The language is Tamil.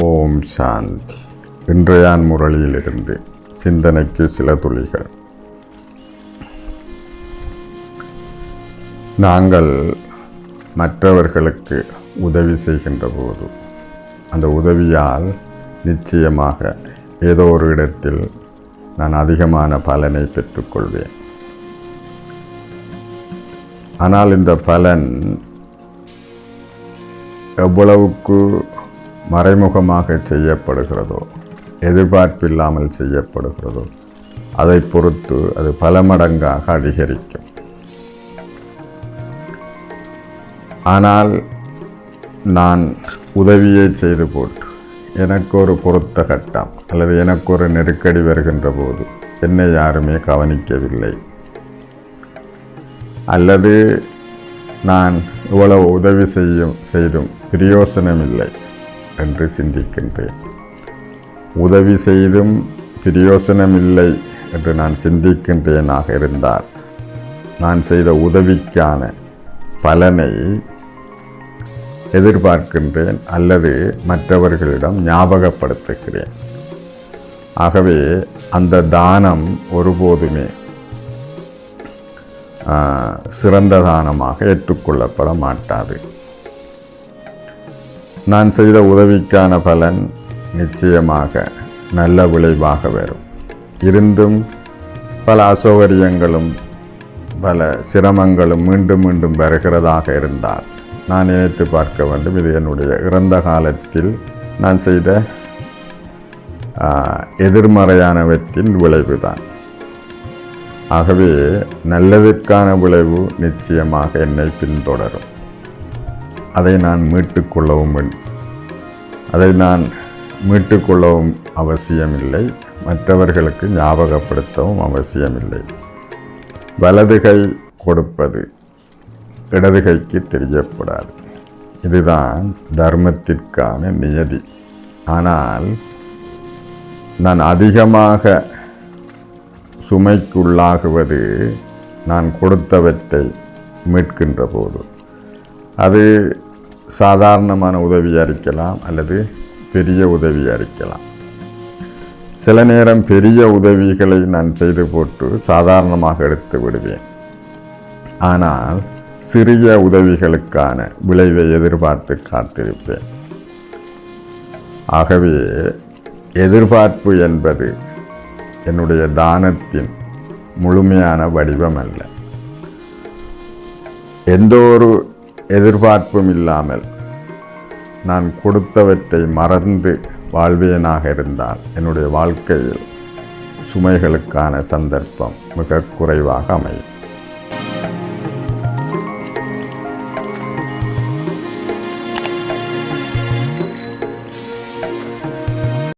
ஓம் சாந்தி. இன்றையான் முரளியிலிருந்து சிந்தனைக்கு சில துளிகள். நாங்கள் மற்றவர்களுக்கு உதவி செய்கின்ற போது அந்த உதவியால் நிச்சயமாக ஏதோ ஒரு இடத்தில் நான் அதிகமான பலனை பெற்றுக்கொள்வேன். ஆனால் இந்த பலன் எவ்வளவுக்கு மறைமுகமாக செய்யப்படுகிறதோ எதிர்பார்ப்பில்லாமல் செய்யப்படுகிறதோ அதை பொறுத்து அது பல மடங்காக அதிகரிக்கும். ஆனால் நான் உதவியை செய்து போட்டு எனக்கு ஒரு பொருத்த கட்டம் அல்லது எனக்கு ஒரு நெருக்கடி வருகின்ற போது என்னை யாருமே கவனிக்கவில்லை. அல்லது நான் இவ்வளவு உதவி செய்யும் செய்தும் பிரயோசனமில்லை என்று சிந்திக்கின்றேன். உதவி செய்தும் பிரயோசனமில்லை என்று நான் சிந்திக்கின்றேனாக இருந்தால் நான் செய்த உதவிக்கான பலனை எதிர்பார்க்கின்றேன் அல்லது மற்றவர்களிடம் ஞாபகப்படுத்துகிறேன். ஆகவே அந்த தானம் ஒருபோதுமே சிறந்த தானமாக ஏற்றுக்கொள்ளப்பட மாட்டாது. நான் செய்த உதவிக்கான பலன் நிச்சயமாக நல்ல விளைவாக வரும். இருந்தும் பல அசௌகரியங்களும் பல சிரமங்களும் மீண்டும் மீண்டும் வருகிறதாக இருந்தால் நான் நினைத்து பார்க்க வேண்டும். இது என்னுடைய இறந்த காலத்தில் நான் செய்த எதிர்மறையானவற்றின் விளைவு தான் ஆகவே நல்லதற்கான விளைவு நிச்சயமாக என்னை பின்தொடரும். அதை நான் மீட்டுக்கொள்ளவும் அதை நான் மீட்டுக்கொள்ளவும் அவசியமில்லை. மற்றவர்களுக்கு ஞாபகப்படுத்தவும் அவசியமில்லை. வலதுகை கொடுப்பது இடது கைக்கு தெரியப்படாது. இதுதான் தர்மத்திற்கான நியதி. ஆனால் நான் அதிகமாக சுமைக்குள்ளாகுவது நான் கொடுத்தவற்றை மீட்கின்ற போது. அது சாதாரணமான உதவியாக இருக்கலாம் அல்லது பெரிய உதவியாக இருக்கலாம். சில நேரம் பெரிய உதவிகளை நான் செய்து போட்டு சாதாரணமாக எடுத்து விடுவேன். ஆனால் சிறிய உதவிகளுக்கான விளைவை எதிர்பார்த்து காத்திருப்பேன். ஆகவே எதிர்பார்ப்பு என்பது என்னுடைய தானத்தின் முழுமையான வடிவம் அல்ல. எந்த ஒரு எதிர்பார்ப்பும் இல்லாமல் நான் கொடுத்தவற்றை மறந்து வாழ்வியனாக இருந்தால் என்னுடைய வாழ்க்கையில் சுமைகளுக்கான சந்தர்ப்பம் மிக குறைவாக அமையும்.